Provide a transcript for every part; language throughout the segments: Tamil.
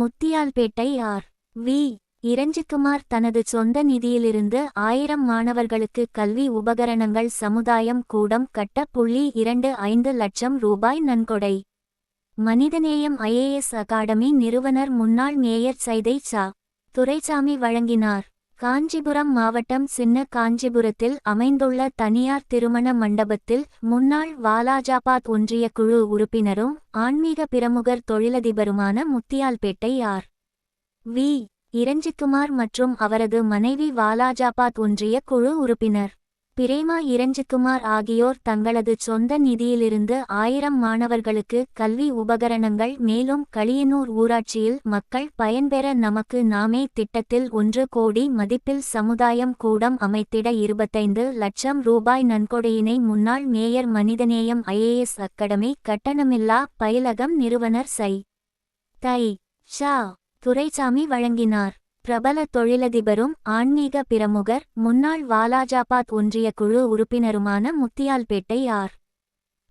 முத்தியால்பேட்டை ஆர். வி. இரஞ்சிக்குமார் தனது சொந்த நிதியிலிருந்து ஆயிரம் மாணவர்களுக்கு கல்வி உபகரணங்கள் சமுதாயம் கூடம் கட்ட புள்ளி இரண்டு ஐந்து லட்சம் ரூபாய் நன்கொடை. மனிதநேயம் ஐஏஎஸ் அகாடமி நிறுவனர் முன்னாள் மேயர் சைதை சா துரைசாமி வழங்கினார். காஞ்சிபுரம் மாவட்டம் சின்ன காஞ்சிபுரத்தில் அமைந்துள்ள தனியார் திருமண மண்டபத்தில் முன்னாள் வாலாஜாபாத் ஒன்றிய குழு உறுப்பினரும் ஆன்மீக பிரமுகர் தொழிலதிபருமான முத்தியால்பேட்டை ஆர். வி. இரஞ்சிக்குமார் மற்றும் அவரது மனைவி வாலாஜாபாத் ஒன்றிய குழு உறுப்பினர். பிரேமா இரஞ்சிக்குமார் ஆகியோர் தங்களது சொந்த நிதியிலிருந்து ஆயிரம் மாணவர்களுக்கு கல்வி உபகரணங்கள் மேலும் களியனூர் ஊராட்சியில் மக்கள் பயன்பெற நமக்கு நாமே திட்டத்தில் ஒன்று கோடி மதிப்பில் சமுதாயம் கூடம் அமைத்திட இருபத்தைந்து லட்சம் ரூபாய் நன்கொடையினை முன்னாள் மேயர் மனிதநேயம் ஐஏஎஸ் அகாடமி கட்டணமில்லா பயிலகம் நிறுவனர் சை. தை. ஷா. துரைசாமி வழங்கினார். பிரபல தொழிலதிபரும் ஆன்மீக பிரமுகர் முன்னாள் வாலாஜாபாத் ஒன்றிய குழு உறுப்பினருமான முத்தியால்பேட்டை ஆர்.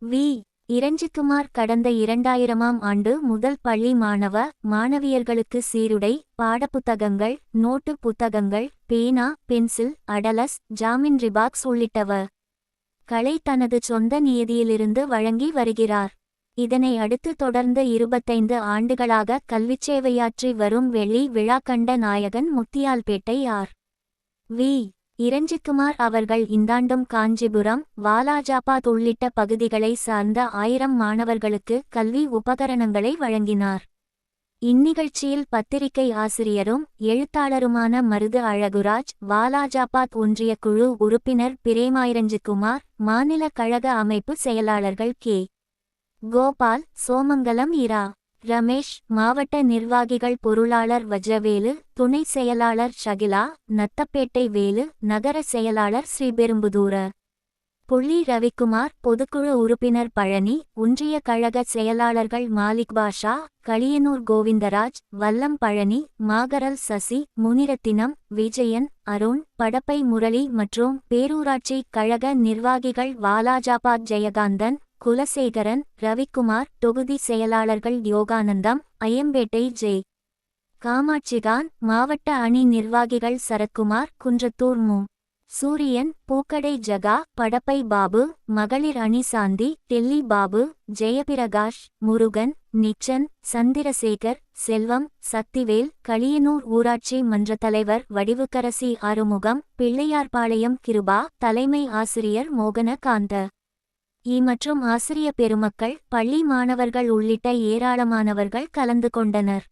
வி. இரஞ்சிக்குமார் கடந்த இரண்டாயிரமாம் ஆண்டு முதல் பள்ளி மாணவ மாணவியர்களுக்கு சீருடை பாடப்புத்தகங்கள் நோட்டு புத்தகங்கள் பேனா பென்சில் அடலஸ் ஜாமின் ரிபாக்ஸ் உள்ளிட்டவ களை தனது சொந்த நியதியிலிருந்து வழங்கி வருகிறார். இதனை அடுத்து தொடர்ந்து இருபத்தைந்து ஆண்டுகளாக கல்விச்சேவையாற்றி வரும் வெள்ளி விழாக்கண்ட நாயகன் முத்தியால்பேட்டை ஆர். வி. இரஞ்சிக்குமார் அவர்கள் இந்தாண்டும் காஞ்சிபுரம் வாலாஜாபாத் உள்ளிட்ட பகுதிகளை சார்ந்த ஆயிரம் மாணவர்களுக்கு கல்வி உபகரணங்களை வழங்கினார். இந்நிகழ்ச்சியில் பத்திரிகை ஆசிரியரும் எழுத்தாளருமான மருது அழகுராஜ் வாலாஜாபாத் ஒன்றிய குழு உறுப்பினர் பிரேமாயிரஞ்சிக்குமார் மாநில கழக அமைப்பு செயலாளர்கள் கே. கோபால் சோமங்கலம் இரா. ரமேஷ் மாவட்ட நிர்வாகிகள் பொருளாளர் வஜ்ரவேலு துணை செயலாளர் ஷகிலா நத்தப்பேட்டை வேலு நகர செயலாளர் ஸ்ரீபெரும்புதூர. புள்ளி ரவிக்குமார் பொதுக்குழு உறுப்பினர் பழனி ஒன்றிய கழக செயலாளர்கள் மாலிக் பாஷா களியனூர் கோவிந்தராஜ் வல்லம் பழனி மாகரல் சசி முனிரத்தினம் விஜயன் அருண் படப்பை முரளி மற்றும் பேரூராட்சி கழக நிர்வாகிகள் வாலாஜாபாத் ஜெயகாந்தன் குலசேகரன் ரவிக்குமார் தொகுதி செயலாளர்கள் யோகானந்தம் அயம்பேட்டை ஜே. காமாட்சிகான் மாவட்ட அணி நிர்வாகிகள் சரத்குமார் குன்றத்தூர் மு. சூரியன் பூக்கடை ஜகா படப்பை பாபு மகளிர் அணி சாந்தி டெல்லி பாபு ஜெயபிரகாஷ் முருகன் நிச்சன் சந்திரசேகர் செல்வம் சக்திவேல் களியனூர் ஊராட்சி மன்ற தலைவர் வடிவுக்கரசி ஆறுமுகம் பிள்ளையார்பாளையம் கிருபா தலைமை ஆசிரியர் மோகன காந்த இ மற்றும் ஆசிரிய பெருமக்கள் பள்ளி மாணவர்கள் உள்ளிட்ட ஏராளமானவர்கள் கலந்து கொண்டனர்.